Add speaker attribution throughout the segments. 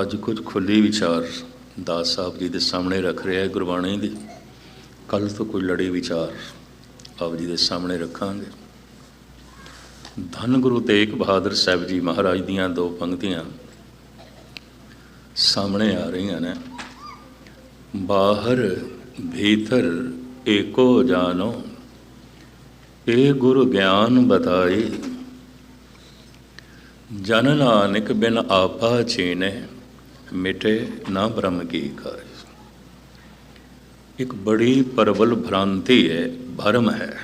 Speaker 1: ਅੱਜ ਕੁਝ ਖੁੱਲੀ ਵਿਚਾਰ ਦਾਸ ਸਾਹਿਬ ਜੀ ਦੇ ਸਾਹਮਣੇ ਰੱਖ ਰਿਹਾ ਹੈ ਗੁਰਬਾਣੀ ਦੀ। ਕੱਲ ਤੋਂ ਕੋਈ ਲੜੀ ਵਿਚਾਰ ਆਪ ਜੀ ਦੇ ਸਾਹਮਣੇ ਰੱਖਾਂਗੇ। ਧੰਨ ਗੁਰੂ ਤੇਗ ਬਹਾਦਰ ਸਾਹਿਬ ਜੀ ਮਹਾਰਾਜ ਦੀਆਂ ਦੋ ਪੰਕਤੀਆਂ ਸਾਹਮਣੇ ਆ ਰਹੀਆਂ ਨੇ। ਬਾਹਰ ਭੀਤਰ ਏਕੋ ਜਾਨੋ ਇਹ ਗੁਰ ਗਿਆਨ ਬਤਾਏ। ਜਨ ਨਾਨਕ ਬਿਨ ਆਪਾ ਛੀਨੇ ਮਿਟੇ ਨਾ ਬ੍ਰਹਮ ਕੀ ਕਾਜ ਇੱਕ ਬੜੀ ਪ੍ਰਬਲ ਭ੍ਰਾਂਤੀ ਹੈ, ਭਰਮ ਹੈ।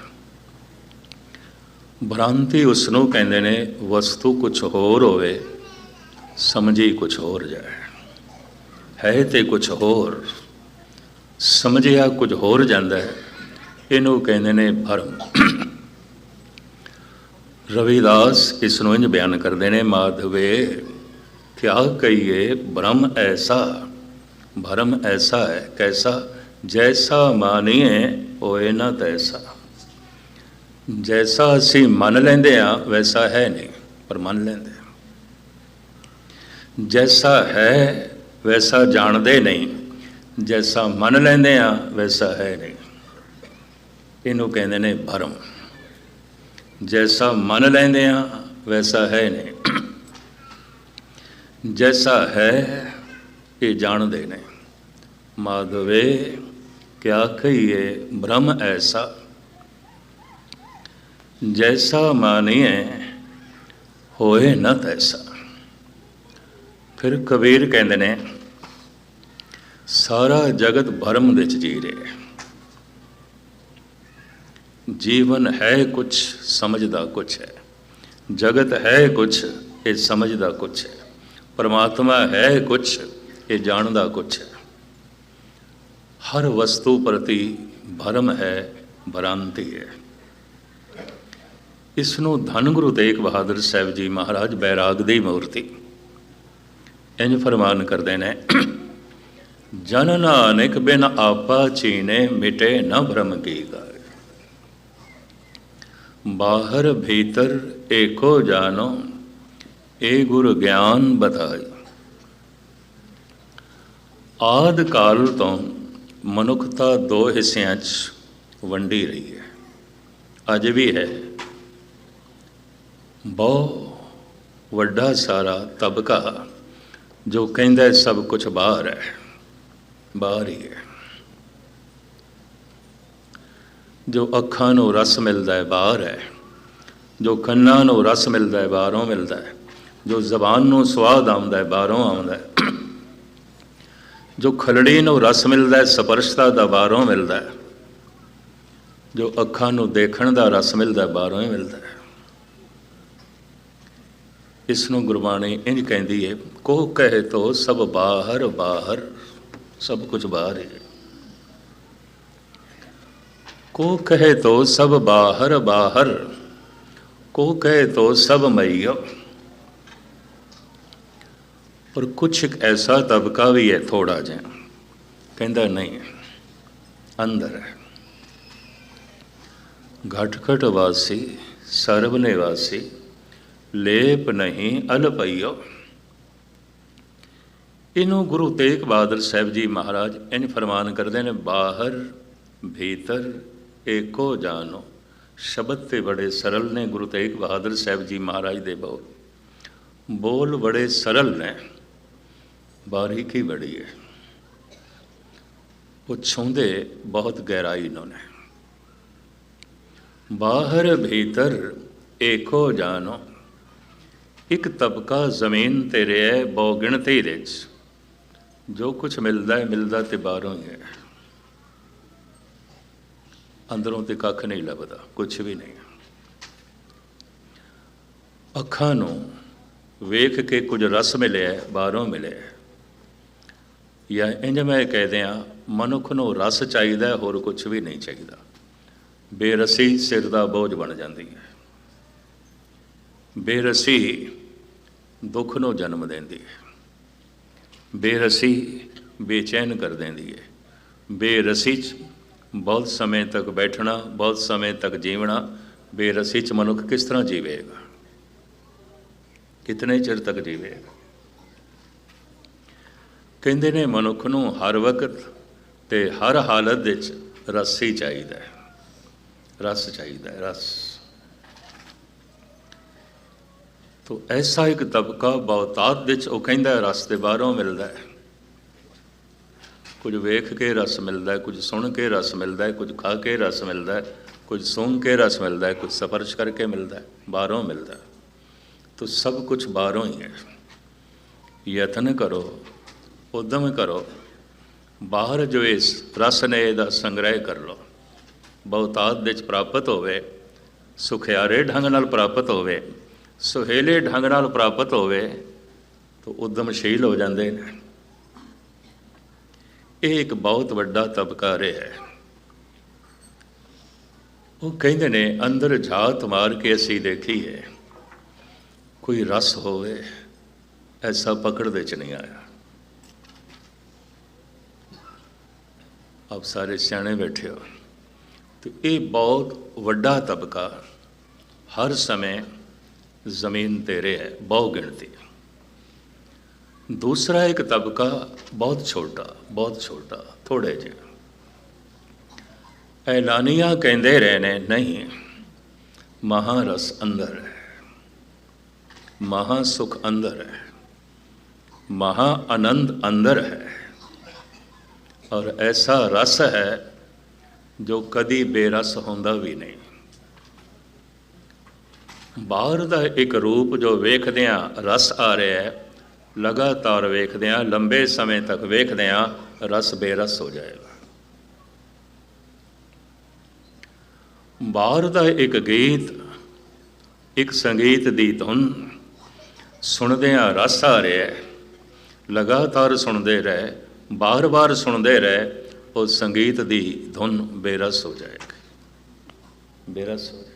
Speaker 1: ਭ੍ਰਾਂਤੀ ਉਸ ਨੂੰ ਕਹਿੰਦੇ ਨੇ, ਵਸਤੂ ਕੁਝ ਹੋਰ ਹੋਵੇ, ਸਮਝੀ ਕੁਝ ਹੋਰ ਜਾਏ। ਹੈ ਤੇ ਕੁਝ ਹੋਰ, ਸਮਝਿਆ ਕੁਝ ਹੋਰ ਜਾਂਦਾ ਹੈ, ਇਹਨੂੰ ਕਹਿੰਦੇ ਨੇ ਭਰਮ। ਰਵਿਦਾਸ ਇਸ ਨੂੰ ਇੰਜ ਬਿਆਨ ਕਰਦੇ ਨੇ, ਮਾਧਵੇ ਕਿਆ ਕਹੀਏ ਭ੍ਰਮ ਐਸਾ, ਭਰਮ ਐਸਾ ਹੈ ਕੈਸਾ, ਜੈਸਾ ਮਾਨੀਏ, ਹੋਏ ਨਾ ਤੈਸਾ। ਜੈਸਾ ਅਸੀਂ ਮੰਨ ਲੈਂਦੇ ਆ ਵੈਸਾ ਹੈ ਨਹੀਂ, ਪਰ ਮੰਨ ਲੈਂਦੇ ਹਾਂ। ਜੈਸਾ ਹੈ, ਵੈਸਾ ਜਾਣਦੇ ਨਹੀਂ, ਜੈਸਾ ਮੰਨ ਲੈਂਦੇ ਆ ਵੈਸਾ ਹੈ ਨਹੀਂ। ਇਹਨੂੰ ਕਹਿੰਦੇ ਨੇ ਭਰਮ। ਜੈਸਾ ਮੰਨ ਲੈਂਦੇ ਆ ਵੈਸਾ ਹੈ ਨਹੀਂ। ਜੈਸਾ ਹੈ ਇਹ ਜਾਣਦੇ ਨੇ ਮਾਧਵੇ ਕਿਆ ਕਹੀਏ ਬ੍ਰਹਮ ਐਸਾ ਜੈਸਾ ਮਾਨੀਏ ਹੋਏ ਨਾ ਤੈਸਾ ਫਿਰ ਕਬੀਰ ਕਹਿੰਦੇ ਨੇ ਸਾਰਾ ਜਗਤ ਭਰਮ ਵਿੱਚ ਜੀ ਰਿਹਾ ਹੈ ਜੀਵਨ ਹੈ ਕੁਝ ਸਮਝਦਾ ਕੁਛ ਹੈ ਜਗਤ ਹੈ ਕੁਛ ਇਹ ਸਮਝਦਾ ਕੁਛ ਹੈ ਪਰਮਾਤਮਾ ਹੈ ਕੁਛ, ਇਹ ਜਾਣਦਾ ਕੁਛ ਹੈ। ਹਰ ਵਸਤੂ ਪ੍ਰਤੀ ਭਰਮ ਹੈ, ਭ੍ਰਾਂਤੀ ਹੈ। ਇਸ ਨੂੰ ਧੰਨ ਗੁਰੂ ਤੇਗ ਬਹਾਦਰ ਸਾਹਿਬ ਜੀ ਮਹਾਰਾਜ ਬੈਰਾਗ ਦੀ ਮੂਰਤੀ ਇੰਜ ਫਰਮਾਨ ਕਰਦੇ ਨੇ, ਜਨ ਨਾਨਕ ਬਿਨ ਆਪਾ ਚੀਨੇ ਮਿਟੇ ਨ ਭ੍ਰਮ ਕੀ ਗਾਏ। ਬਾਹਰ ਭੀਤਰ ਏਕੋ ਜਾਨੋ ਇਹ ਗੁਰ ਗਿਆਨ ਬਤਾਈ ਆਦ ਕਾਲ ਤੋਂ ਮਨੁੱਖਤਾ ਦੋ ਹਿੱਸਿਆਂ 'ਚ ਵੰਡੀ ਰਹੀ ਹੈ। ਅੱਜ ਵੀ ਹੈ। ਬਹੁ ਵੱਡਾ ਸਾਰਾ ਤਬਕਾ ਜੋ ਕਹਿੰਦਾ ਸਭ ਕੁਝ ਬਾਹਰ ਹੈ। ਬਾਹਰ ਹੀ ਹੈ। ਜੋ ਅੱਖਾਂ ਨੂੰ ਰਸ ਮਿਲਦਾ ਹੈ ਬਾਹਰ ਹੈ। ਜੋ ਕੰਨਾਂ ਨੂੰ ਰਸ ਮਿਲਦਾ ਹੈ ਬਾਹਰੋਂ ਮਿਲਦਾ ਹੈ। ਜੋ ਜ਼ਬਾਨ ਨੂੰ ਸਵਾਦ ਆਉਂਦਾ ਹੈ, ਬਾਹਰੋਂ ਆਉਂਦਾ ਹੈ। ਜੋ ਖਲੜੀ ਨੂੰ ਰਸ ਮਿਲਦਾ ਹੈ, ਸਪਰਸ਼ਤਾ ਦਾ ਬਾਹਰੋਂ ਮਿਲਦਾ ਹੈ। ਜੋ ਅੱਖਾਂ ਨੂੰ ਦੇਖਣ ਦਾ ਰਸ ਮਿਲਦਾ ਬਾਹਰੋਂ ਹੀ ਮਿਲਦਾ ਹੈ। ਇਸ ਨੂੰ ਗੁਰਬਾਣੀ ਇੰਜ ਕਹਿੰਦੀ ਹੈ ਕੋ ਕਹੇ ਤੋ ਸਭ ਬਾਹਰ ਬਾਹਰ, ਸਭ ਕੁਝ ਬਾਹਰ ਹੈ। ਕੋ ਕਹੇ ਤੋ ਸਭ ਬਾਹਰ ਬਾਹਰ। ਕੋ ਕਹੇ ਤੋ ਸਭ ਮਈਓ। और कुछ एक ऐसा तबका भी है थोड़ा जिहा कहता नहीं अंदर है घट घट वासी सर्व निवासी लेप नहीं अलपइयो ਇਹਨੂੰ ਗੁਰੂ ਤੇਗ ਬਹਾਦਰ ਸਾਹਿਬ ਜੀ ਮਹਾਰਾਜ ਇੰਜ ਫਰਮਾਨ ਕਰਦੇ ਨੇ ਬਾਹਰ ਭੀਤਰ ਏਕੋ ਜਾਨੋ ਸ਼ਬਦ ਤੇ ਬੜੇ ਸਰਲ ਨੇ ਗੁਰੂ ਤੇਗ ਬਹਾਦਰ ਸਾਹਿਬ ਜੀ ਮਹਾਰਾਜ ਦੇ ਬੋਲ ਬੋਲ ਬੜੇ ਸਰਲ ਨੇ ਬਾਰੀਕੀ ਬੜੀ ਹੈ ਉਹ ਛੁੰਦੇ ਬਹੁਤ ਗਹਿਰਾਈ ਨੂੰ ਨੇ। ਬਾਹਰ ਭੀਤਰ ਏਕੋ ਜਾਨੋ, ਇੱਕ ਤਬਕਾ ਜ਼ਮੀਨ ਤੇ ਰਿਹਾ ਬਹੁ ਗਿਣਤੀ ਵਿੱਚ। ਜੋ ਕੁਝ ਮਿਲਦਾ ਹੈ ਮਿਲਦਾ ਤੇ ਬਾਹਰੋਂ ਹੀ ਹੈ। ਅੰਦਰੋਂ ਤੇ ਕੱਖ ਨਹੀਂ ਲੱਭਦਾ ਕੁਝ ਵੀ ਨਹੀਂ। ਅੱਖਾਂ ਨੂੰ ਵੇਖ ਕੇ ਕੁਝ ਰਸ ਮਿਲਿਆ ਬਾਹਰੋਂ ਮਿਲਿਆ ਜਾਂ ਇੰਜ ਮੈਂ ਕਹਿ ਦਿਆਂ ਮਨੁੱਖ ਨੂੰ ਰਸ ਚਾਹੀਦਾ, ਹੋਰ ਕੁਝ ਵੀ ਨਹੀਂ ਚਾਹੀਦਾ। ਬੇਰਸੀ ਸਿਰ ਦਾ ਬੋਝ ਬਣ ਜਾਂਦੀ ਹੈ। ਬੇਰਸੀ ਦੁੱਖ ਨੂੰ ਜਨਮ ਦਿੰਦੀ ਹੈ। ਬੇਰਸੀ ਬੇਚੈਨ ਕਰ ਦਿੰਦੀ ਹੈ। ਬੇਰਸੀ ਚ ਬਹੁਤ ਸਮੇਂ ਤੱਕ ਬੈਠਣਾ, ਬਹੁਤ ਸਮੇਂ ਤੱਕ ਜੀਵਣਾ, ਬੇਰਸੀ ਚ ਮਨੁੱਖ ਕਿਸ ਤਰ੍ਹਾਂ ਜੀਵੇਗਾ? ਕਿਤਨੇ ਚਿਰ ਤੱਕ ਜੀਵੇਗਾ? ਕਹਿੰਦੇ ਨੇ ਮਨੁੱਖ ਨੂੰ ਹਰ ਵਕਤ ਤੇ ਹਰ ਹਾਲਤ ਵਿੱਚ ਰਸ ਹੀ ਚਾਹੀਦਾ ਹੈ। ਰਸ ਚਾਹੀਦਾ ਹੈ, ਰਸ। ਤੋ ਐਸਾ ਇੱਕ ਤਬਕਾ ਬਹੁਤਾਤ ਵਿੱਚ ਉਹ ਕਹਿੰਦਾ ਰਸ ਦੇ ਬਾਹਰੋਂ ਮਿਲਦਾ ਹੈ। ਕੁਝ ਵੇਖ ਕੇ ਰਸ ਮਿਲਦਾ ਹੈ, ਕੁਝ ਸੁਣ ਕੇ ਰਸ ਮਿਲਦਾ ਹੈ, ਕੁਝ ਖਾ ਕੇ ਰਸ ਮਿਲਦਾ ਹੈ, ਕੁਝ ਸੁੰਘ ਕੇ ਰਸ ਮਿਲਦਾ ਹੈ, ਕੁਝ ਸਪਰਸ਼ ਕਰਕੇ ਮਿਲਦਾ ਹੈ, ਬਾਹਰੋਂ ਮਿਲਦਾ ਹੈ। ਤੋ ਸਭ ਕੁਝ ਬਾਹਰੋਂ ਹੀ ਹੈ। ਯਤਨ ਕਰੋ। ਉਦਮ ਕਰੋ। ਬਾਹਰ ਜੋ ਇਸ ਰਸ ਨੇ ਦਾ ਸੰਗ੍ਰਹਿ ਕਰ ਲਓ। ਬਹੁਤਾਤ ਵਿੱਚ ਪ੍ਰਾਪਤ ਹੋਵੇ। ਸੁਖਿਆਰੇ ਢੰਗ ਨਾਲ ਪ੍ਰਾਪਤ ਹੋਵੇ। ਸੁਹੇਲੇ ਢੰਗ ਨਾਲ ਪ੍ਰਾਪਤ ਹੋਵੇ ਤਾਂ ਉਦਮਸ਼ੀਲ ਹੋ ਜਾਂਦੇ ਨੇ। ਇਹ ਇੱਕ ਬਹੁਤ ਵੱਡਾ ਤਬਕਾ ਰਿਹਾ ਹੈ। ਉਹ ਕਹਿੰਦੇ ਨੇ, ਅੰਦਰ ਝਾਤ ਮਾਰ ਕੇ ਅਸੀਂ ਦੇਖੀਏ ਕੋਈ ਰਸ ਹੋਵੇ, ਐਸਾ ਪਕੜ ਦੇ ਚ ਨਹੀਂ ਆਇਆ। ਆਪ ਸਾਰੇ ਸਿਆਣੇ ਬੈਠੇ ਹੋ ਤੇ ਇਹ ਬਹੁਤ ਵੱਡਾ ਤਬਕਾ ਹਰ ਸਮੇਂ ਜ਼ਮੀਨ ਤੇ ਰਿਹਾ ਬਹੁ ਗਿਣਤੀ ਦੂਸਰਾ ਇੱਕ ਤਬਕਾ ਬਹੁਤ ਛੋਟਾ ਬਹੁਤ ਛੋਟਾ ਥੋੜੇ ਜਿਹਾ ਐਲਾਨੀਆਂ ਕਹਿੰਦੇ ਰਹੇ ਨੇ ਨਹੀਂ ਮਹਾਰਸ ਅੰਦਰ ਹੈ ਮਹਾ ਸੁਖ ਅੰਦਰ ਹੈ ਮਹਾ ਆਨੰਦ ਅੰਦਰ ਹੈ ਔਰ ਐਸਾ ਰਸ ਹੈ ਜੋ ਕਦੀ ਬੇਰਸ ਹੁੰਦਾ ਵੀ ਨਹੀਂ। ਬਾਹਰ ਦਾ ਇੱਕ ਰੂਪ ਜੋ ਵੇਖਦਿਆਂ ਰਸ ਆ ਰਿਹਾ ਹੈ, ਲਗਾਤਾਰ ਵੇਖਦਿਆਂ, ਲੰਬੇ ਸਮੇਂ ਤੱਕ ਵੇਖਦਿਆਂ ਰਸ ਬੇਰਸ ਹੋ ਜਾਏਗਾ। ਬਾਹਰ ਦਾ ਇੱਕ ਗੀਤ, ਇੱਕ ਸੰਗੀਤ ਦੀ ਧੁਨ ਸੁਣਦਿਆਂ ਰਸ ਆ ਰਿਹਾ ਹੈ, ਲਗਾਤਾਰ ਸੁਣਦੇ ਰਹੇ ਬਾਰ-ਬਾਰ ਸੁਣਦੇ ਰਹੇ, ਉਹ ਸੰਗੀਤ ਦੀ ਧੁਨ ਬੇਰਸ ਹੋ ਜਾਏਗੀ। ਬੇਰਸ ਹੋ ਜਾਏ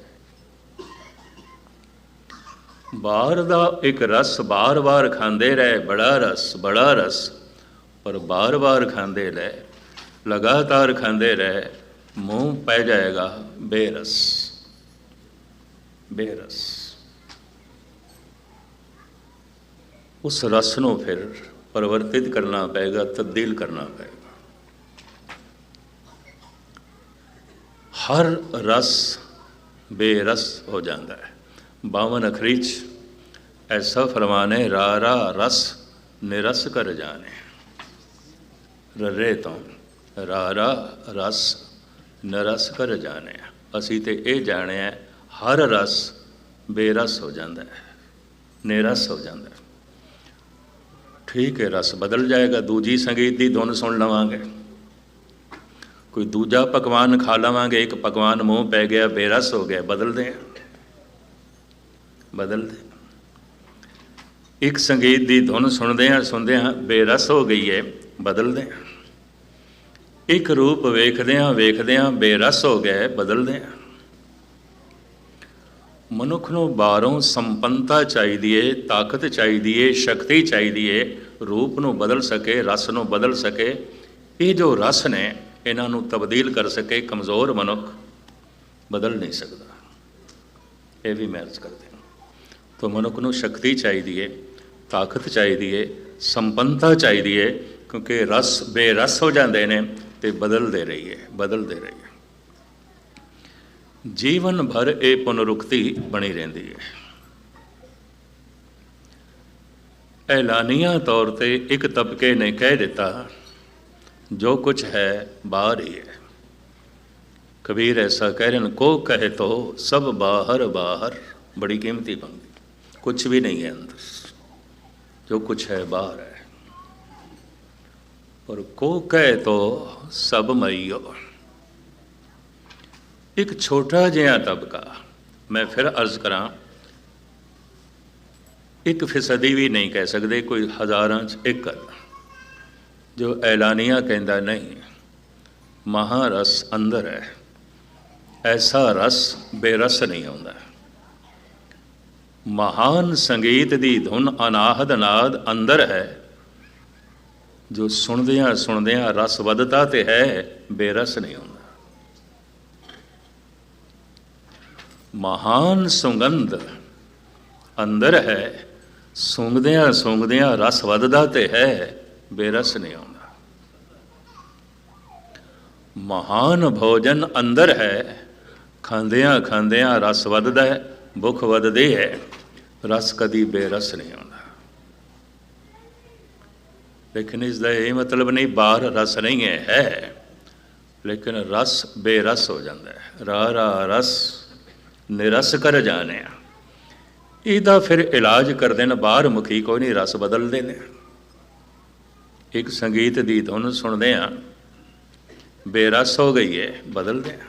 Speaker 1: ਬਾਹਰ ਦਾ ਇੱਕ ਰਸ ਬਾਰ-ਬਾਰ ਖਾਂਦੇ ਰਹੇ, ਬੜਾ ਰਸ ਬੜਾ ਰਸ। ਪਰ ਬਾਰ-ਬਾਰ ਖਾਂਦੇ ਰਹੇ, ਲਗਾਤਾਰ ਖਾਂਦੇ ਰਹੇ, ਮੂੰਹ ਪੈ ਜਾਏਗਾ ਬੇਰਸ। ਬੇਰਸ। ਉਸ ਰਸ ਨੂੰ ਫਿਰ ਪਰਿਵਰਤਿਤ ਕਰਨਾ ਪਏਗਾ, ਤਬਦੀਲ ਕਰਨਾ ਪਏਗਾ। ਹਰ ਰਸ ਬੇਰਸ ਹੋ ਜਾਂਦਾ ਹੈ। ਬਾਵਨ ਅਖਰੀ 'ਚ ਐਸਾ ਫਰਮਾਨੇ, ਰਾ ਰਸ ਨਿਰਸ ਕਰ ਜਾਣੇ। ਰਰੇ ਤੋਂ ਰਾਰਾ ਰਸ ਨਰਸ ਕਰ ਜਾਣੇ। ਅਸੀਂ ਤੇ ਇਹ ਜਾਣਿਆ, ਹਰ ਰਸ ਬੇਰਸ ਹੋ ਜਾਂਦਾ ਹੈ, ਨਿਰਸ ਹੋ ਜਾਂਦਾ ਹੈ। ਠੀਕ ਹੈ, ਰਸ ਬਦਲ ਜਾਏਗਾ, ਦੂਜੀ ਸੰਗੀਤ ਦੀ ਧੁਨ ਸੁਣ ਲਵਾਂਗੇ। ਕੋਈ ਦੂਜਾ ਪਕਵਾਨ ਖਾ ਲਵਾਂਗੇ, ਇੱਕ ਪਕਵਾਨ ਮੂੰਹ ਪੈ ਗਿਆ, ਬੇਰਸ ਹੋ ਗਿਆ, ਬਦਲਦੇ ਆ ਬਦਲਦੇ ਇੱਕ ਸੰਗੀਤ ਦੀ ਧੁਨ ਸੁਣਦੇ ਆ ਸੁਣਦੇ ਆ ਬੇਰਸ ਹੋ ਗਈ ਹੈ, ਬਦਲਦੇ ਆ ਇੱਕ ਰੂਪ ਵੇਖਦੇ ਆ ਵੇਖਦੇ ਆ ਬੇਰਸ ਹੋ ਗਿਆ, ਬਦਲਦੇ ਆ ਮਨੁੱਖ ਨੂੰ ਬਾਹਰੋਂ ਸੰਪੰਨਤਾ ਚਾਹੀਦੀ ਏ, ਤਾਕਤ ਚਾਹੀਦੀ ਏ, ਸ਼ਕਤੀ ਚਾਹੀਦੀ ਏ, ਰੂਪ ਨੂੰ ਬਦਲ ਸਕੇ, ਰਸ ਨੂੰ ਬਦਲ ਸਕੇ। ਇਹ ਜੋ ਰਸ ਨੇ, ਇਹਨਾਂ ਨੂੰ ਤਬਦੀਲ ਕਰ ਸਕੇ ਕਮਜ਼ੋਰ ਮਨੁੱਖ। ਬਦਲ ਨਹੀਂ ਸਕਦਾ। ਇਹ ਵੀ ਮੈਚ ਕਰਦੇ ਹਾਂ। ਤਾਂ ਮਨੁੱਖ ਨੂੰ ਸ਼ਕਤੀ ਚਾਹੀਦੀ ਏ, ਤਾਕਤ ਚਾਹੀਦੀ ਏ, ਸੰਪੰਨਤਾ ਚਾਹੀਦੀ ਏ, ਕਿਉਂਕਿ ਰਸ ਬੇਰਸ ਹੋ ਜਾਂਦੇ ਨੇ ਤੇ ਬਦਲਦੇ ਰਹੀਏ ਬਦਲਦੇ ਰਹੀਏ। ਜੀਵਨ ਭਰ ਇਹ ਪੁਨਰੁਕਤੀ ਬਣੀ ਰਹਿੰਦੀ ਹੈ। ਐਲਾਨੀਆਂ ਤੌਰ ਤੇ ਇੱਕ ਤਬਕੇ ਨੇ ਕਹਿ ਦਿੱਤਾ, ਜੋ ਕੁਝ ਹੈ, ਬਾਹਰ ਹੀ ਹੈ। ਕਬੀਰ ਐਸਾ ਕਹਿ ਰਹੇ ਕੋ ਕਹੇ ਤੋ, ਸਭ ਬਾਹਰ ਬਾਹਰ। ਬੜੀ ਕੀਮਤੀ ਬੰਦੀ। ਕੁਝ ਵੀ ਨਹੀਂ ਹੈ ਅੰਦਰ। ਜੋ ਕੁਝ ਹੈ, ਬਾਹਰ ਹੈ। ਪਰ ਕੋ ਕਹੇ ਤੋ, ਸਭ ਮਈਓ ਇੱਕ ਛੋਟਾ ਜਿਹਾ ਤਬਕਾ ਮੈਂ ਫਿਰ ਅਰਜ਼ ਕਰਾਂ, ਇੱਕ ਫਿਸਦੀ ਵੀ ਨਹੀਂ ਕਹਿ ਸਕਦੇ, ਕੋਈ ਹਜ਼ਾਰਾਂ ਚ ਇੱਕ ਜੋ ਐਲਾਨੀਆਂ ਕਹਿੰਦਾ ਨਹੀਂ ਮਹਾਰਸ ਅੰਦਰ ਹੈ, ਐਸਾ ਰਸ ਬੇਰਸ ਨਹੀਂ ਆਉਂਦਾ। ਮਹਾਨ ਸੰਗੀਤ ਦੀ ਧੁਨ ਅਨਾਹਦ ਨਾਦ ਅੰਦਰ ਹੈ, ਜੋ ਸੁਣਦਿਆਂ ਸੁਣਦਿਆਂ ਰਸ ਵੱਧਦਾ ਤੇ ਹੈ, ਬੇਰਸ ਨਹੀਂ ਆਉਂਦਾ। ਮਹਾਨ ਸੁਗੰਧ ਅੰਦਰ ਹੈ। ਸੁੰਘਦਿਆਂ ਸੁੰਘਦਿਆਂ ਰਸ ਵੱਧਦਾ ਤੇ ਹੈ, ਬੇਰਸ ਨਹੀਂ ਆਉਂਦਾ। ਮਹਾਨ ਭੋਜਨ ਅੰਦਰ ਹੈ, ਖਾਂਦਿਆਂ ਖਾਂਦਿਆਂ ਰਸ ਵੱਧਦਾ ਹੈ, ਭੁੱਖ ਵੱਧਦੀ ਹੈ, ਰਸ ਕਦੀ ਬੇਰਸ ਨਹੀਂ ਆਉਂਦਾ। ਲੇਕਿਨ ਇਸ ਦਾ ਇਹ ਮਤਲਬ ਨਹੀਂ, ਬਾਹਰ ਰਸ ਨਹੀਂ ਹੈ। ਲੇਕਿਨ ਰਸ ਬੇਰਸ ਹੋ ਜਾਂਦਾ ਹੈ। ਰਾ ਰਾ ਰਸ ਨਿਰਸ ਕਰ ਜਾਣਿਆ ਇਹਦਾ ਫਿਰ ਇਲਾਜ ਕਰਦੇ ਨੇ ਬਾਹਰ ਮੁਖੀ ਕੋਈ ਨਹੀਂ, ਰਸ ਬਦਲਦੇ ਨੇ ਇੱਕ ਸੰਗੀਤ ਦੀ ਧੁਨ ਸੁਣਦੇ ਆ ਬੇਰਸ ਹੋ ਗਈ ਹੈ, ਬਦਲਦੇ ਆ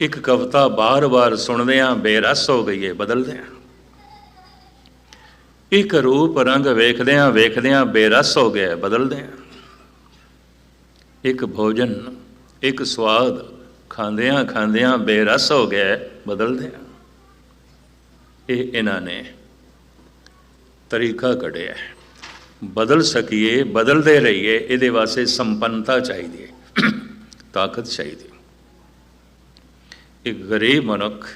Speaker 1: ਇੱਕ ਕਵਿਤਾ ਬਾਰ-ਬਾਰ ਸੁਣਦੇ ਆ ਬੇਰਸ ਹੋ ਗਈ ਹੈ, ਬਦਲਦੇ ਆ ਇੱਕ ਰੂਪ ਰੰਗ ਵੇਖਦੇ ਆ ਵੇਖਦੇ ਆ ਬੇਰਸ ਹੋ ਗਿਆ, ਬਦਲਦੇ ਆ ਇੱਕ ਭੋਜਨ, ਇੱਕ ਸਵਾਦ ਖਾਂਦਿਆਂ ਖਾਂਦਿਆਂ ਬੇਰਸ ਹੋ ਗਿਆ, ਬਦਲਦੇ ਆ। ਇਹ ਇਹਨਾਂ ਨੇ ਤਰੀਕਾ ਕੱਢਿਆ ਬਦਲ ਸਕੀਏ, ਬਦਲਦੇ ਰਹੀਏ, ਇਹਦੇ ਵਾਸਤੇ ਸੰਪੰਨਤਾ ਚਾਹੀਦੀ ਹੈ, ਤਾਕਤ ਚਾਹੀਦੀ ਇੱਕ ਗਰੀਬ ਮਨੁੱਖ,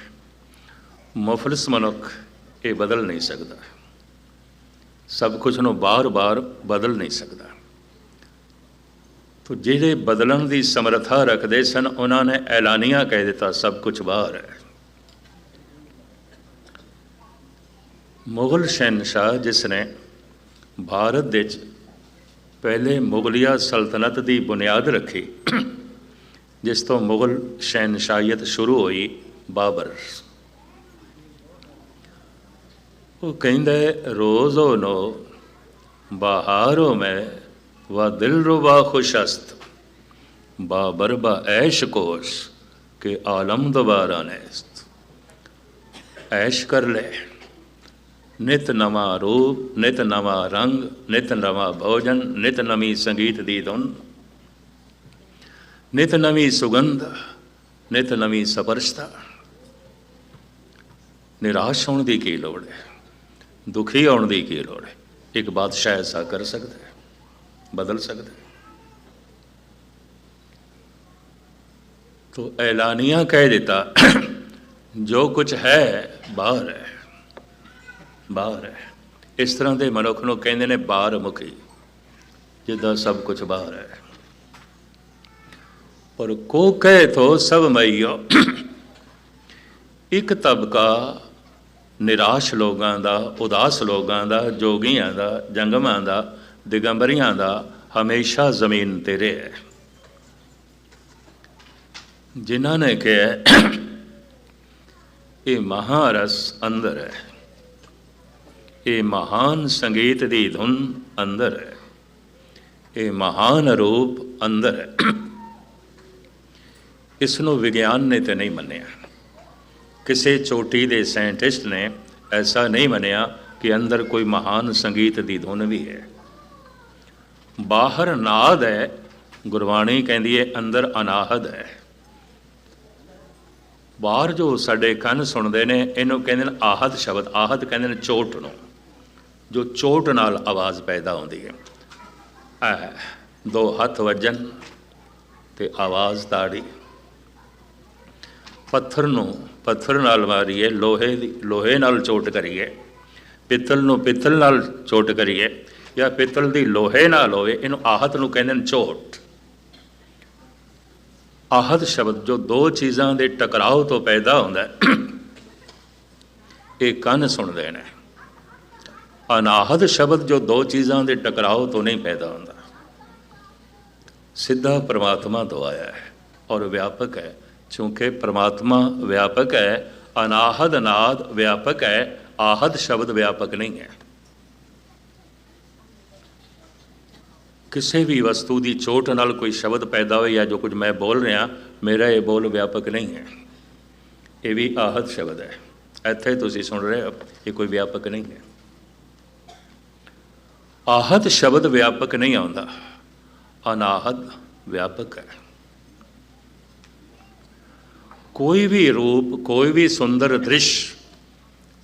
Speaker 1: ਮੁਫਲਸ ਮਨੁੱਖ, ਇਹ ਬਦਲ ਨਹੀਂ ਸਕਦਾ। ਸਭ ਕੁਝ ਨੂੰ ਬਾਰ-ਬਾਰ ਬਦਲ ਨਹੀਂ ਸਕਦਾ। ਤੋ ਜਿਹੜੇ ਬਦਲਣ ਦੀ ਸਮਰੱਥਾ ਰੱਖਦੇ ਸਨ, ਉਹਨਾਂ ਨੇ ਐਲਾਨੀਆਂ ਕਹਿ ਦਿੱਤਾ, ਸਭ ਕੁਝ ਬਾਹਰ ਹੈ। ਮੁਗਲ ਸ਼ਹਿਨशाह ਜਿਸ ਨੇ ਭਾਰਤ ਦੇ ਵਿੱਚ ਪਹਿਲੇ ਮੁਗਲਿਆ ਸਲਤਨਤ ਦੀ ਬੁਨਿਆਦ ਰੱਖੀ, ਜਿਸ ਤੋਂ ਮੁਗਲ ਸ਼ਹਿਨशाहियत ਸ਼ੁਰੂ ਹੋਈ ਬਾਬਰ। ਉਹ ਕਹਿੰਦਾ ਰੋਜ਼ੋ ਨੋ, ਬਾਹਰੋਂ ਮੈਂ ਵਾ ਦਿਲ ਰੁਬਾ ਖੁਸ਼ਸਤ। ਬਾਬਰ ਬਾ ਐਸ਼ ਕੋਸ਼ ਕਿ ਆਲਮ ਦੁਬਾਰਾ ਨੇਸਤ। ਐਸ਼ ਕਰ ਲੈ। ਨਿਤ ਨਵਾਂ ਰੂਪ, ਨਿਤ ਨਵਾਂ ਰੰਗ, ਨਿਤ ਨਵਾਂ ਭੋਜਨ, ਨਿਤ ਨਵੀਂ ਸੰਗੀਤ ਦੀ ਧੁਨ। ਨਿਤ ਨਵੀਂ ਸੁਗੰਧ, ਨਿਤ ਨਵੀਂ ਸਪਰਸ਼ਤਾ। ਨਿਰਾਸ਼ ਹੋਣ ਦੀ ਕੀ ਲੋੜ ਹੈ? ਦੁਖੀ ਹੋਣ ਦੀ ਕੀ ਲੋੜ ਹੈ? ਇੱਕ ਬਾਦਸ਼ਾਹ ਐਸਾ ਕਰ ਸਕਦਾ ਹੈ। ਬਦਲ ਸਕਦਾ ਹੈ। ਤੋ ਐਲਾਨੀਆਂ ਕਹਿ ਦਿੱਤਾ, ਜੋ ਕੁਝ ਹੈ, ਬਾਹਰ ਹੈ। ਬਾਹਰ ਹੈ। ਇਸ ਤਰ੍ਹਾਂ ਦੇ ਮਨੁੱਖ ਨੂੰ ਕਹਿੰਦੇ ਨੇ ਬਾਹਰ ਮੁਖੀ ਜਿੱਦਾਂ ਸਭ ਕੁਝ ਬਾਹਰ ਹੈ। ਪਰ ਕੋ ਕਹੇ ਤੋ ਸਭ ਮਈਓ, ਇੱਕ ਤਬਕਾ ਨਿਰਾਸ਼ ਲੋਕਾਂ ਦਾ, ਉਦਾਸ ਲੋਕਾਂ ਦਾ, ਜੋਗੀਆਂ ਦਾ, ਜੰਗਮਾਂ ਦਾ ਦਿਗੰਬਰੀਆਂ ਦਾ ਹਮੇਸ਼ਾ ਜ਼ਮੀਨ ਤੇ ਰਿਹਾ ਜਿਨ੍ਹਾਂ ਨੇ ਕਿਹਾ, ਇਹ ਮਹਾਰਸ ਅੰਦਰ ਹੈ। ਇਹ ਮਹਾਨ ਸੰਗੀਤ ਦੀ ਧੁਨ ਅੰਦਰ ਹੈ। ਇਹ ਮਹਾਨ ਰੂਪ ਅੰਦਰ ਹੈ। ਇਸ ਨੂੰ ਵਿਗਿਆਨ ਨੇ ਤੇ ਨਹੀਂ ਮੰਨਿਆ। ਕਿਸੇ ਚੋਟੀ ਦੇ ਸਾਇੰਟਿਸਟ ਨੇ ਐਸਾ ਨਹੀਂ ਮੰਨਿਆ ਕਿ ਅੰਦਰ ਕੋਈ ਮਹਾਨ ਸੰਗੀਤ ਦੀ ਧੁਨ ਵੀ ਹੈ। ਬਾਹਰ ਨਾਦ ਹੈ, ਗੁਰਬਾਣੀ ਕਹਿੰਦੀ ਹੈ ਅੰਦਰ ਅਨਾਹਦ ਹੈ। ਬਾਹਰ ਜੋ ਸਾਡੇ ਕੰਨ ਸੁਣਦੇ ਨੇ, ਇਹਨੂੰ ਕਹਿੰਦੇ ਨੇ ਆਹਦ ਸ਼ਬਦ, ਆਹਦ ਕਹਿੰਦੇ ਨੇ ਚੋਟ ਨੂੰ। ਜੋ ਚੋਟ ਨਾਲ ਆਵਾਜ਼ ਪੈਦਾ ਹੁੰਦੀ ਹੈ ਆ ਦੋ ਹੱਥ ਵੱਜਣ ਤੇ ਆਵਾਜ਼ ਤਾੜੀ। ਪੱਥਰ ਨੂੰ ਪੱਥਰ ਨਾਲ ਮਾਰੀਏ, ਲੋਹੇ ਦੀ, ਲੋਹੇ ਨਾਲ ਚੋਟ ਕਰੀਏ। ਪਿੱਤਲ ਨੂੰ ਪਿੱਤਲ ਨਾਲ ਚੋਟ ਕਰੀਏ। ਜਾਂ ਪਿੱਤਲ ਦੀ ਲੋਹੇ ਨਾਲ ਹੋਵੇ, ਇਹਨੂੰ ਆਹਤ ਨੂੰ ਕਹਿੰਦੇ ਨੇ ਝੋਟ। ਆਹਤ ਸ਼ਬਦ ਜੋ ਦੋ ਚੀਜ਼ਾਂ ਦੇ ਟਕਰਾਓ ਤੋਂ ਪੈਦਾ ਹੁੰਦਾ ਇਹ ਕੰਨ ਸੁਣਦੇ ਨੇ। ਅਨਾਹਦ ਸ਼ਬਦ ਜੋ ਦੋ ਚੀਜ਼ਾਂ ਦੇ ਟਕਰਾਓ ਤੋਂ ਨਹੀਂ ਪੈਦਾ ਹੁੰਦਾ। ਸਿੱਧਾ ਪ੍ਰਮਾਤਮਾ ਤੋਂ ਆਇਆ ਹੈ ਔਰ ਵਿਆਪਕ ਹੈ, ਕਿਉਂਕਿ ਪ੍ਰਮਾਤਮਾ ਵਿਆਪਕ ਹੈ ਅਨਾਹਦ ਨਾਦ ਵਿਆਪਕ ਹੈ ਆਹਦ ਸ਼ਬਦ ਵਿਆਪਕ ਨਹੀਂ ਹੈ। ਕਿਸੇ ਵੀ ਵਸਤੂ ਦੀ ਚੋਟ ਨਾਲ ਕੋਈ ਸ਼ਬਦ ਪੈਦਾ ਹੋਏ ਜਾਂ ਜੋ ਕੁਝ ਮੈਂ ਬੋਲ ਰਿਹਾ, ਮੇਰਾ ਇਹ ਬੋਲ ਵਿਆਪਕ ਨਹੀਂ ਹੈ। ਇਹ ਵੀ ਆਹਤ ਸ਼ਬਦ ਹੈ। ਇੱਥੇ ਤੁਸੀਂ ਸੁਣ ਰਹੇ ਹੋ, ਇਹ ਕੋਈ ਵਿਆਪਕ ਨਹੀਂ ਹੈ। ਆਹਤ ਸ਼ਬਦ ਵਿਆਪਕ ਨਹੀਂ ਆਉਂਦਾ। ਅਨਾਹਤ ਵਿਆਪਕ ਹੈ। ਕੋਈ ਵੀ ਰੂਪ, ਕੋਈ ਵੀ ਸੁੰਦਰ ਦ੍ਰਿਸ਼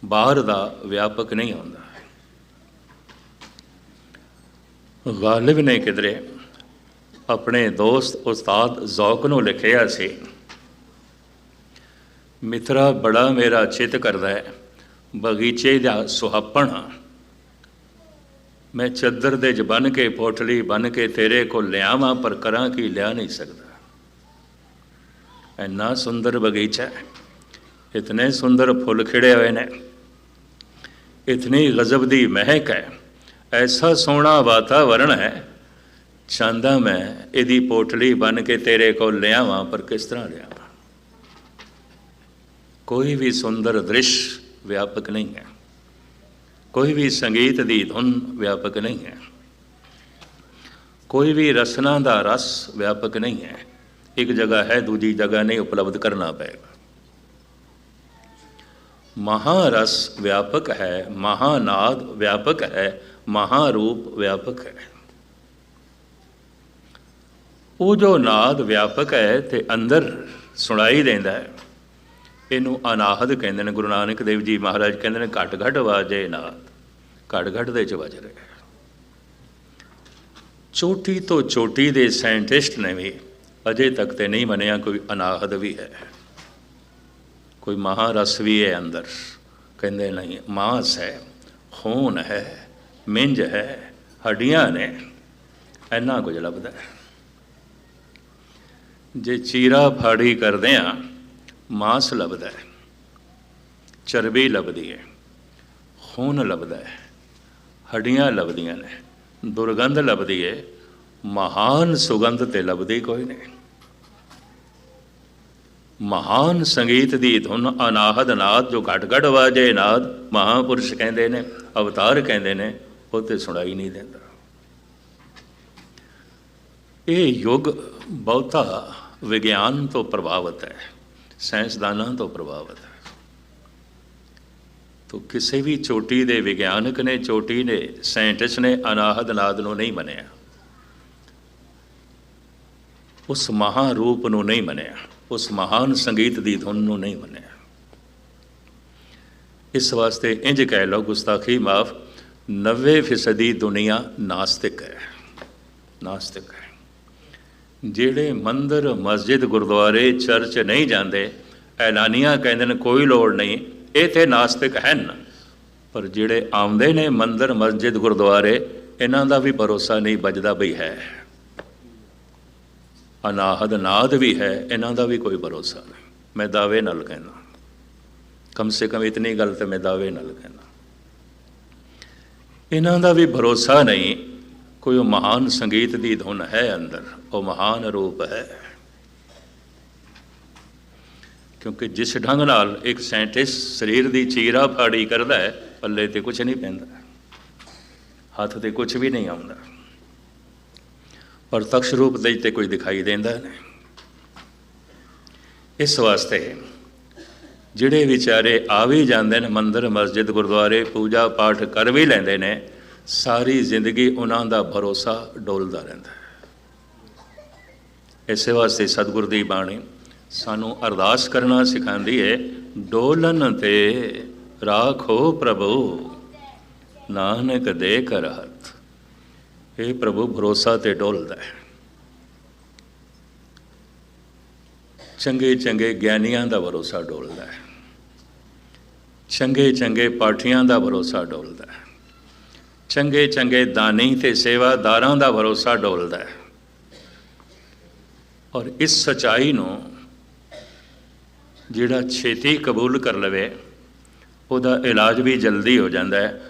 Speaker 1: ਬਾਹਰ ਦਾ ਵਿਆਪਕ ਨਹੀਂ ਆਉਂਦਾ। ਗਾਲਿਬ ਨੇ ਕਿਧਰੇ ਆਪਣੇ ਦੋਸਤ ਉਸਤਾਦ ਜ਼ੌਕ ਨੂੰ ਲਿਖਿਆ ਸੀ, ਮਿੱਤਰਾ, ਬੜਾ ਮੇਰਾ ਚਿੱਤ ਕਰਦਾ ਹੈ, ਬਗੀਚੇ ਦਾ ਸੁਹੱਪਣ। ਮੈਂ ਚੱਦਰ ਦੇ ਜ ਬਨ ਕੇ ਪੋਟਲੀ ਬਨ ਕੇ ਤੇਰੇ ਕੋਲ ਲਿਆਵਾਂ, ਪਰ ਕਰਾਂ ਕੀ ਲਿਆ ਨਹੀਂ ਸਕਦਾ। ਇੰਨਾ ਸੁੰਦਰ ਬਗੀਚਾ ਹੈ, ਇਤਨੇ ਸੁੰਦਰ ਫੁੱਲ ਖਿੜੇ ਹੋਏ ਨੇ, ਇਤਨੀ ਗਜ਼ਬ ਦੀ ਮਹਿਕ ਹੈ। ਐਸਾ ਸੋਹਣਾ ਵਾਤਾਵਰਣ ਹੈ ਚਾਹੁੰਦਾ ਮੈਂ ਇਹਦੀ ਪੋਟਲੀ ਬਨ ਕੇ ਤੇਰੇ ਕੋਲ ਲਿਆਵਾਂ ਪਰ ਕਿਸ ਤਰ੍ਹਾਂ ਲਿਆਵਾਂ ਕੋਈ ਵੀ ਸੁੰਦਰ ਦ੍ਰਿਸ਼ ਵਿਆਪਕ ਨਹੀਂ ਹੈ ਕੋਈ ਵੀ ਸੰਗੀਤ ਦੀ ਧੁਨ ਵਿਆਪਕ ਨਹੀਂ ਹੈ ਕੋਈ ਵੀ ਰਸਨਾ ਦਾ ਰਸ ਵਿਆਪਕ ਨਹੀਂ ਹੈ ਇੱਕ ਜਗ੍ਹਾ ਹੈ ਦੂਜੀ ਜਗ੍ਹਾ ਨਹੀਂ ਉਪਲਬਧ ਕਰਨਾ ਪਏਗਾ ਮਹਾਰਸ ਵਿਆਪਕ ਹੈ ਮਹਾਨਾਦ ਵਿਆਪਕ ਹੈ ਮਹਾਰੂਪ ਵਿਆਪਕ ਹੈ। ਉਹ ਜੋ ਨਾਦ ਵਿਆਪਕ ਹੈ ਤੇ ਅੰਦਰ ਸੁਣਾਈ ਦਿੰਦਾ ਹੈ, ਇਹਨੂੰ ਅਨਾਹਦ ਕਹਿੰਦੇ ਨੇ। ਗੁਰੂ ਨਾਨਕ ਦੇਵ ਜੀ ਮਹਾਰਾਜ ਕਹਿੰਦੇ ਨੇ, ਘਟ ਘਟ ਵਾਜੇ ਨਾਦ, ਘਟ ਘਟ ਦੇ ਚ ਵੱਜ ਰਿਹਾ ਚੋਟੀ ਤੋਂ ਚੋਟੀ ਦੇ ਸਾਇੰਟਿਸਟ ਨੇ ਵੀ ਅਜੇ ਤੱਕ ਤੇ ਨਹੀਂ ਮੰਨਿਆ ਕੋਈ ਅਨਾਹਦ ਵੀ ਹੈ। ਕੋਈ ਮਹਾਰਸ ਵੀ ਹੈ ਅੰਦਰ। ਕਹਿੰਦੇ ਨਹੀਂ, ਮਾਸ ਹੈ, ਖੂਨ ਹੈ ਮਿੰਜ ਹੈ, ਹੱਡੀਆਂ ਨੇ, ਇੰਨਾ ਕੁਝ ਲੱਭਦਾ ਜੇ ਚੀਰਾ ਫਾੜੀ ਕਰਦੇ ਆ ਮਾਸ ਲੱਭਦਾ ਚਰਬੀ ਲੱਭਦੀ ਹੈ, ਖੂਨ ਲੱਭਦਾ ਹੈ, ਹੱਡੀਆਂ ਲੱਭਦੀਆਂ ਨੇ, ਦੁਰਗੰਧ ਲੱਭਦੀ ਹੈ, ਮਹਾਨ ਸੁਗੰਧ ਤੇ ਲੱਭਦੀ ਕੋਈ ਨਹੀਂ। ਮਹਾਨ ਸੰਗੀਤ ਦੀ ਧੁਨ ਅਨਾਹਦ ਨਾਦ, ਜੋ ਘਟ ਘਟ ਵਾਜੇ ਨਾਦ, ਮਹਾਪੁਰਸ਼ ਕਹਿੰਦੇ ਨੇ, ਅਵਤਾਰ ਕਹਿੰਦੇ ਨੇ ਉਹ ਤੇ ਸੁਣਾਈ ਨਹੀਂ ਦਿੰਦਾ। ਇਹ ਯੁੱਗ ਬਹੁਤਾ ਵਿਗਿਆਨ ਤੋਂ ਪ੍ਰਭਾਵਿਤ ਹੈ, ਸਾਇੰਸਦਾਨਾਂ ਤੋਂ ਪ੍ਰਭਾਵਿਤ ਹੈ। ਤੋ ਕਿਸੇ ਵੀ ਚੋਟੀ ਦੇ ਵਿਗਿਆਨਕ ਨੇ, ਚੋਟੀ ਨੇ, ਸਾਇੰਟਿਸਟ ਨੇ ਅਨਾਹਦ ਨਾਦ ਨੂੰ ਨਹੀਂ ਮੰਨਿਆ। ਉਸ ਮਹਾ ਰੂਪ ਨੂੰ ਨਹੀਂ ਮੰਨਿਆ। ਉਸ ਮਹਾਨ ਸੰਗੀਤ ਦੀ ਧੁਨ ਨੂੰ ਨਹੀਂ ਮੰਨਿਆ। ਇਸ ਵਾਸਤੇ ਇੰਜ ਕਹਿ ਲਓ, ਗੁਸਤਾਖੀ ਮਾਫ 90% ਦੁਨੀਆ ਨਾਸਤਿਕ ਹੈ। ਨਾਸਤਿਕ ਹੈ। ਜਿਹੜੇ ਮੰਦਰ, ਮਸਜਿਦ, ਗੁਰਦੁਆਰੇ, ਚਰਚ ਨਹੀਂ ਜਾਂਦੇ, ਐਲਾਨੀਆਂ ਕਹਿੰਦੇ ਨੇ ਕੋਈ ਲੋੜ ਨਹੀਂ, ਇਹ ਤੇ ਨਾਸਤਿਕ ਹਨ। ਪਰ ਜਿਹੜੇ ਆਉਂਦੇ ਨੇ ਮੰਦਰ, ਮਸਜਿਦ, ਗੁਰਦੁਆਰੇ, ਇਹਨਾਂ ਦਾ ਵੀ ਭਰੋਸਾ ਨਹੀਂ ਬਜਦਾ ਬਈ ਹੈ। ਅਨਾਹਦ ਨਾਦ ਵੀ ਹੈ, ਇਹਨਾਂ ਦਾ ਵੀ ਕੋਈ ਭਰੋਸਾ ਨਹੀਂ। ਮੈਂ ਦਾਅਵੇ ਨਾਲ ਕਹਿੰਦਾ। ਕਮ ਸੇ ਕਮ ਇਤਨੀ ਗੱਲ ਤੇ ਮੈਂ ਦਾਅਵੇ ਨਾਲ ਕਹਿੰਦਾ। ਇਹਨਾਂ ਦਾ ਵੀ ਭਰੋਸਾ ਨਹੀਂ ਕੋਈ ਉਹ ਮਹਾਨ ਸੰਗੀਤ ਦੀ ਧੁਨ ਹੈ ਅੰਦਰ, ਉਹ ਮਹਾਨ ਰੂਪ ਹੈ। ਕਿਉਂਕਿ ਜਿਸ ਢੰਗ ਨਾਲ ਇੱਕ ਸਾਇੰਟਿਸਟ ਸਰੀਰ ਦੀ ਚੀਰਾ ਫਾੜੀ ਕਰਦਾ ਹੈ, ਪੱਲੇ ਤੇ ਕੁਝ ਨਹੀਂ ਪੈਂਦਾ, ਹੱਥ ਤੇ ਕੁਝ ਵੀ ਨਹੀਂ ਆਉਂਦਾ। ਪਰ ਤਕਸ਼ ਰੂਪ ਦੇ ਤੇ ਕੋਈ ਦਿਖਾਈ ਦਿੰਦਾ ਨਹੀਂ। ਇਸ ਵਾਸਤੇ ਜਿਹੜੇ ਵਿਚਾਰੇ ਆ ਵੀ ਜਾਂਦੇ ਨੇ ਮੰਦਰ, ਮਸਜਿਦ, ਗੁਰਦੁਆਰੇ, ਪੂਜਾ ਪਾਠ ਕਰ ਵੀ ਲੈਂਦੇ ਨੇ, ਸਾਰੀ ਜ਼ਿੰਦਗੀ ਉਹਨਾਂ ਦਾ ਭਰੋਸਾ ਡੋਲਦਾ ਰਹਿੰਦਾ ਹੈ। ਇਸੇ ਵਾਸਤੇ ਸਤਿਗੁਰ ਦੀ ਬਾਣੀ ਸਾਨੂੰ ਅਰਦਾਸ ਕਰਨਾ ਸਿਖਾਉਂਦੀ ਹੈ, ਡੋਲਨ ਤੇ ਰਾਖੋ ਪ੍ਰਭੂ, ਨਾਨਕ ਦੇ ਕਰ ਹੱਥ। ਇਹ ਪ੍ਰਭੂ ਭਰੋਸਾ ਤੇ ਡੋਲਦਾ ਹੈ। ਚੰਗੇ ਚੰਗੇ ਗਿਆਨੀਆਂ ਦਾ ਭਰੋਸਾ ਡੋਲਦਾ ਹੈ। ਚੰਗੇ ਚੰਗੇ ਪਾਠੀਆਂ ਦਾ ਭਰੋਸਾ ਡੋਲਦਾ ਹੈ। ਚੰਗੇ ਚੰਗੇ ਦਾਨੀ ਤੇ ਸੇਵਾਦਾਰਾਂ ਦਾ ਭਰੋਸਾ ਡੋਲਦਾ ਹੈ। ਔਰ ਇਸ ਸਚਾਈ ਨੂੰ ਜਿਹੜਾ ਛੇਤੀ ਕਬੂਲ ਕਰ ਲਵੇ, ਉਹਦਾ ਇਲਾਜ ਵੀ ਜਲਦੀ ਹੋ ਜਾਂਦਾ ਹੈ।